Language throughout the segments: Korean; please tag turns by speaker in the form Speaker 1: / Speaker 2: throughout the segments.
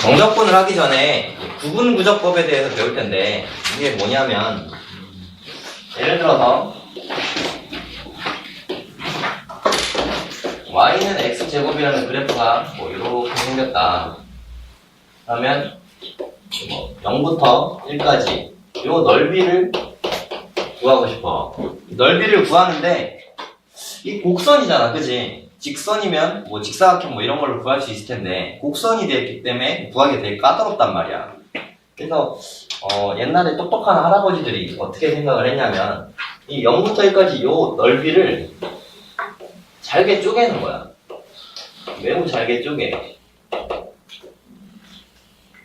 Speaker 1: 정적분을 하기 전에 구분 구적법에 대해서 배울 텐데 이게 뭐냐면 예를 들어서 y는 x제곱이라는 그래프가 뭐 이렇게 생겼다. 그러면 뭐 0부터 1까지 요 넓이를 구하고 싶어. 이 넓이를 구하는데 이 곡선이잖아, 그지? 직선이면 뭐 직사각형 뭐 이런 걸로 구할 수 있을 텐데 곡선이 되기 때문에 구하기 되게 까다롭단 말이야. 그래서 어, 옛날에 똑똑한 할아버지들이 어떻게 생각을 했냐면 이 0부터 1까지 요 넓이를 잘게 쪼개는 거야. 매우 잘게 쪼개.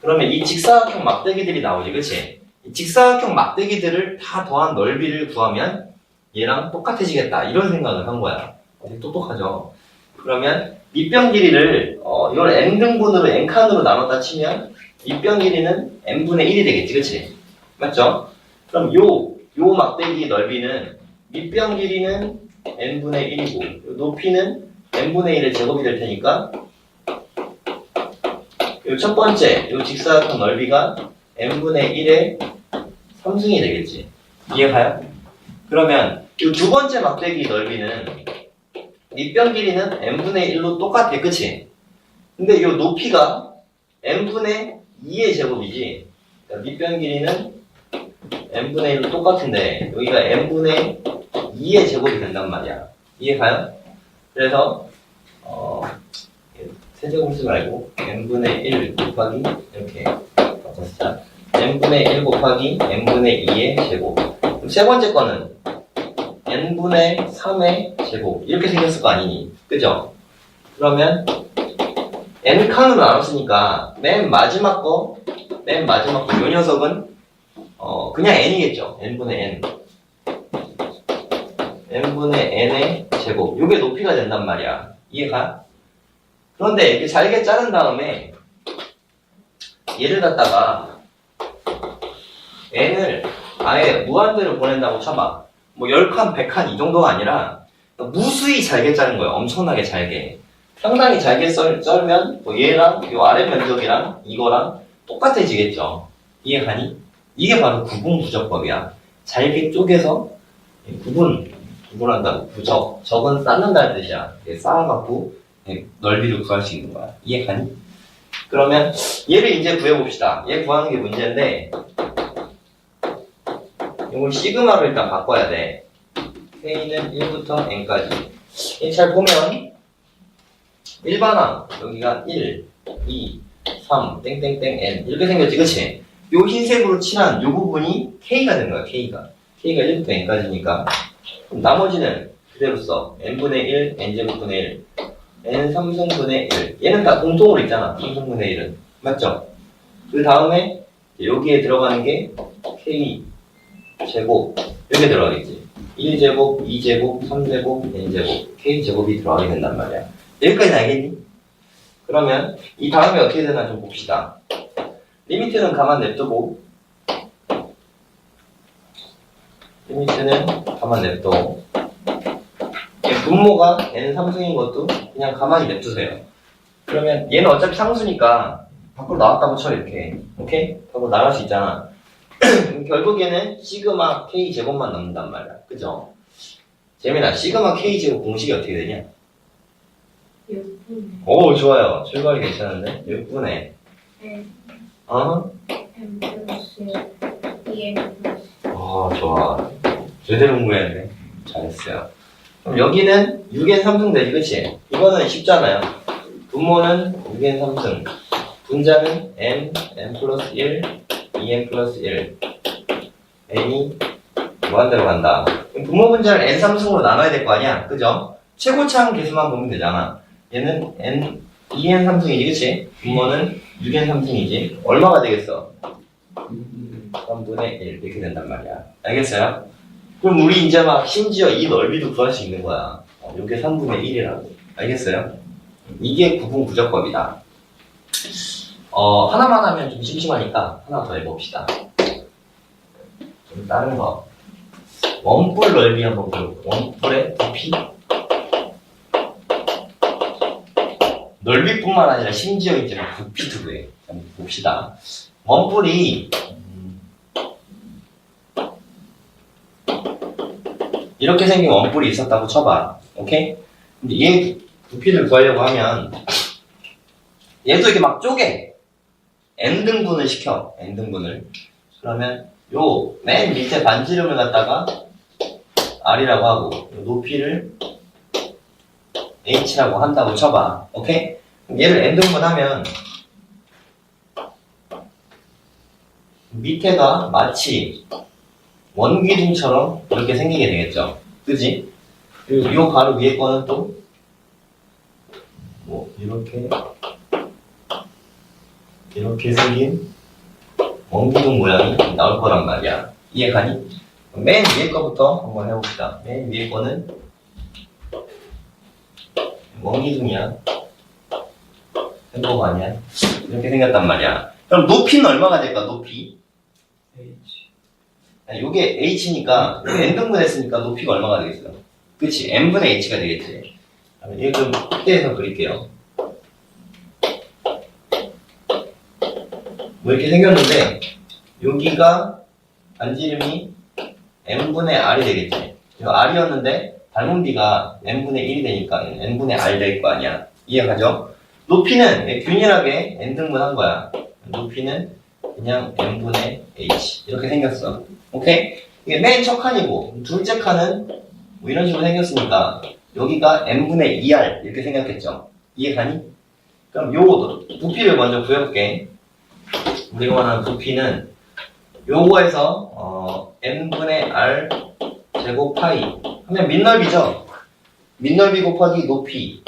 Speaker 1: 그러면 이 직사각형 막대기들이 나오지, 그치? 이 직사각형 막대기들을 다 더한 넓이를 구하면 얘랑 똑같아지겠다. 이런 생각을 한 거야. 되게 똑똑하죠? 그러면 밑변 길이를, 어, 이걸 n등분으로, n칸으로 나눴다 치면 밑변 길이는 n분의 1이 되겠지, 그치? 맞죠? 그럼 요, 요 막대기 넓이는 밑변 길이는 n분의 1이고, 높이는 n분의 1의 제곱이 될 테니까 요 첫 번째, 요 직사각형 넓이가 n분의 1의 3승이 되겠지. 이해가요? 그러면 이두 번째 막대기 넓이는 밑변 길이는 n분의 1로 똑같아, 그치? 근데 이 높이가 n분의 2의 제곱이지. 그러니까 밑변 길이는 n분의 1로 똑같은데 여기가 n분의 2의 제곱이 된단 말이야. 이해가요? 그래서 어, 세제곱을 쓰지 말고 n분의 1 곱하기 이렇게 바꿔쓰자. n분의 1 곱하기 n분의 2의 제곱. 그럼 세 번째 거는 n분의 3의 제곱 이렇게 생겼을 거 아니니? 그죠? 그러면 n 칸으로 나눴으니까 맨 마지막 거, 맨 마지막 거, 요 녀석은 어 그냥 n이겠죠. n분의 n. n분의 n의 제곱. 요게 높이가 된단 말이야. 이해가? 그런데 이렇게 잘게 자른 다음에 얘를 갖다가 n을 아예 무한대로 보낸다고 쳐봐. 뭐 10칸, 100칸 이 정도가 아니라 무수히 잘게 자른 거예요. 엄청나게 잘게. 상당히 잘게 썰, 썰면 뭐 얘랑 요 아래 면적이랑 이거랑 똑같아지겠죠. 이해가니? 이게 바로 구분 부적법이야. 잘게 쪼개서 구분, 구분한다고. 부적. 적은 쌓는다는 뜻이야. 쌓아갖고 넓이를 구할 수 있는 거야. 이해가니? 그러면 얘를 이제 구해봅시다. 얘 구하는 게 문제인데 이걸 시그마로 일단 바꿔야 돼. K는 1부터 N까지. 이잘 보면 일반항 여기가 1, 2, 3, 땡땡땡 N 이렇게 생겼지, 그치? 요 흰색으로 칠한 요 부분이 K가 된 거야, K가. K가 1부터 N까지니까. 그럼 나머지는 그대로 써. N분의 1, N제곱분의 1. N 3승분의 1. 얘는 다 공통으로 있잖아. 3승분의 1은. 맞죠? 그 다음에 여기에 들어가는 게 K 제곱. 이렇게 들어가겠지. 1제곱, 2제곱, 3제곱, N제곱. K제곱이 들어가게 된단 말이야. 여기까지 알겠니? 그러면 이 다음에 어떻게 되나 좀 봅시다. 리미트는 가만 냅두고 리미트는 가만 냅둬. 이 분모가 n 3승인 것도 그냥 가만히 냅두세요. 그러면 얘는 어차피 상수니까 밖으로 나왔다고 쳐 이렇게. 오케이? 밖으로 나갈 수 있잖아. 그럼 결국에는 시그마 k 제곱만 남는단 말이야. 그죠? 재민아, 시그마 k 제곱 공식이 어떻게 되냐?
Speaker 2: 6분의
Speaker 1: 오, 좋아요. 출발이 괜찮은데? 6분의
Speaker 2: n
Speaker 1: 어?
Speaker 2: m 플러스 2n 플러스
Speaker 1: 어, 좋아. 제대로 공부했네. 잘했어요. 그럼 여기는 6엔 3승 되지, 그치? 이거는 쉽잖아요. 분모는 6엔 3승. 분자는 n, n 플러스 1, 2n 플러스 1. n이 무한대로 간다. 분모 분자를 n 3승으로 나눠야 될 거 아니야? 그죠? 최고차항 개수만 보면 되잖아. 얘는 n, 2n 3승이지, 그치? 분모는 6n 3승이지. 얼마가 되겠어? 3분의 1 이렇게 된단 말이야. 알겠어요? 그럼 우리 이제 막 심지어 이 넓이도 구할 수 있는 거야. 어, 이게 3분의 1이라고. 알겠어요? 이게 구분 부적법이다. 어, 하나만 하면 좀 심심하니까 하나 더 해봅시다. 좀 다른 거. 원뿔 넓이 한번 볼게요. 원뿔의 부피. 넓이뿐만 아니라 심지어 이제 막 부피도 구해. 한번 봅시다. 원뿔이 음, 이렇게 생긴 원뿔이 있었다고 쳐봐. 오케이? 근데 얘 부피를 구하려고 하면 얘도 이렇게 막 쪼개. N등분을 시켜. n등분을. 그러면 요 맨 밑에 반지름을 갖다가 r이라고 하고 요 높이를 h라고 한다고 쳐봐. 오케이? 얘를 n등분하면 밑에가 마치 원기둥처럼 이렇게 생기게 되겠죠. 그지? 그리고 요 바로 위에 거는 또 뭐 이렇게 이렇게 생긴 원기둥 모양이 나올 거란 말이야. 이해가니? 맨 위에 거부터 한번 해봅시다. 맨 위에 거는 원기둥이야. 행복 아니야? 이렇게 생겼단 말이야. 그럼 높이는 얼마가 될까? 높이? 아니, 요게 h니까 n등분 했으니까 높이가 얼마가 되겠어? 그치? n분의 h가 되겠지. 그러면 이거 좀 확대해서 그릴게요. 뭐 이렇게 생겼는데 여기가 반지름이 n분의 r이 되겠지. 이거 r이었는데 닮은 비가 n분의 1이 되니까 n분의 r 될 거 아니야. 이해가죠? 높이는 균일하게 n등분 한 거야. 높이는 그냥 n분의 h 이렇게 생겼어. 오케이? 이게 맨 첫 칸이고 둘째 칸은 뭐 이런 식으로 생겼으니까 여기가 n분의 2r 이렇게 생겼겠죠. 이해가니? 그럼 요 부피를 먼저 구해볼게. 우리가 원하는 부피는 요거에서 어, n분의 r 제곱 파이 하면 민넓이죠. 민넓이 곱하기 높이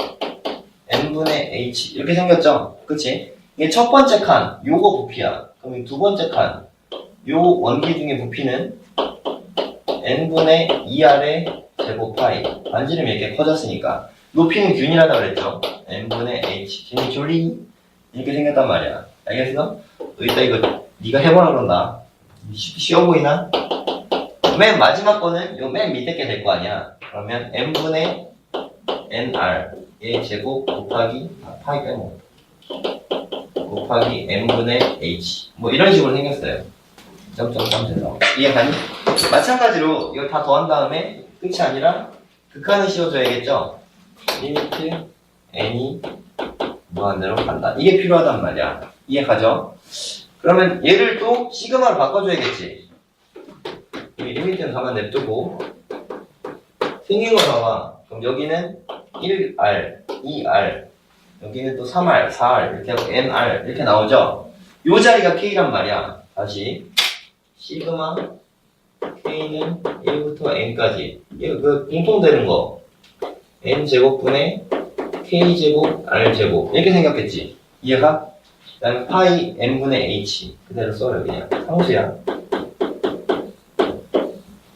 Speaker 1: n분의 h 이렇게 생겼죠. 그치? 이게 첫 번째 칸 요거 부피야. 그럼 이두 번째 칸 요 원기 중의 부피는 n분의 2r의 제곱 파이 반지름이 이렇게 커졌으니까 높이는 균일하다 그랬죠 n분의 h 지금 졸리 이렇게 생겼단 말이야 알겠어? 너 이따 이거 네가 해보라 그런다 쉬, 쉬워 보이나? 맨 마지막 거는 요 맨 밑에 게 될 거 아니야 그러면 n분의 nr의 제곱 곱하기 아, 파이 빼고 곱하기 n분의 h 뭐 이런 식으로 생겼어요 점점점 돼서 이해 가니? 마찬가지로 이걸 다 더한 다음에 끝이 아니라 극한을 씌워줘야겠죠? 리미트 n이 무한대로 간다. 이게 필요하단 말이야. 이해가죠? 그러면 얘를 또 시그마로 바꿔줘야겠지. 여기 리미트는 가만 냅두고 생긴 거 봐봐. 그럼 여기는 1r, 2r, 여기는 또 3r, 4r 이렇게 하고 nr 이렇게 나오죠? 요 자리가 k란 말이야. 다시 시그마 k는 1부터 n까지 이거 그 공통되는 거 n 제곱분의 k 제곱 r 제곱 이렇게 생겼겠지 이해가? 그다음에 파이 n분의 h 그대로 써요 그냥 상수야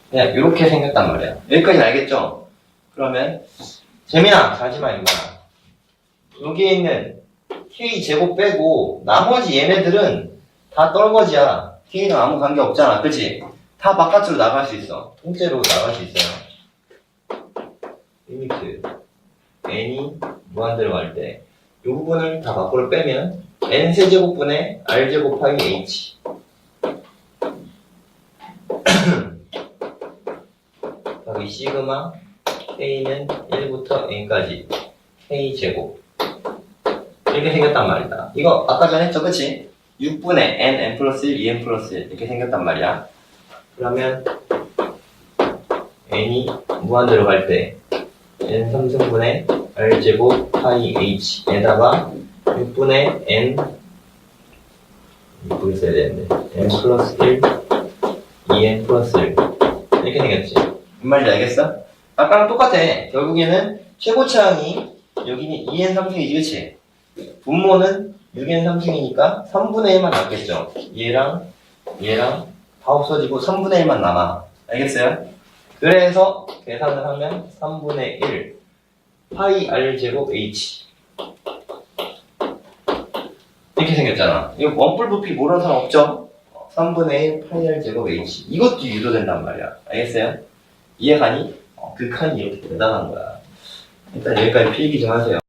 Speaker 1: 그냥 이렇게 생겼단 말이야 여기까지 알겠죠? 그러면 재민아 자지마 임마 여기에 있는 k 제곱 빼고 나머지 얘네들은 다 떨거지야 k는 아무 관계 없잖아 그치? 다 바깥으로 나갈 수 있어. 통째로 나갈 수 있어요. 리미트 n이 무한대로 갈 때 이 부분을 다 밖으로 빼면 n 세제곱분의 r 제곱하기 h 여기 시그마 k는 1부터 n까지 k 제곱 이렇게 생겼단 말이다. 이거 아까 전에 했죠, 그치? 6분의 n, n 플러스 1, 2n 플러스 1 이렇게 생겼단 말이야. 그러면 n이 무한대로 갈 때 n 3승분의 r 제곱 파이 h에다가 6분의 n 이거 써야 되는데 n 플러스 1 2n 플러스 1 이렇게 생겼지 무슨 말인지 알겠어? 아까랑 똑같아 결국에는 최고차항이 여기는 2n 3승이지 그치? 분모는 6n 3승이니까 3분의 1만 남겠죠 얘랑 얘랑 다 없어지고 3분의 1만 남아. 알겠어요? 그래서 계산을 하면 3분의 1 파이 r 제곱 h 이렇게 생겼잖아. 이거 원뿔 부피 모르는 사람 없죠? 3분의 1 파이 r 제곱 h 이것도 유도된단 말이야. 알겠어요? 이해가니? 어, 극한이 이렇게 대단한 거야. 일단 여기까지 필기 좀 하세요.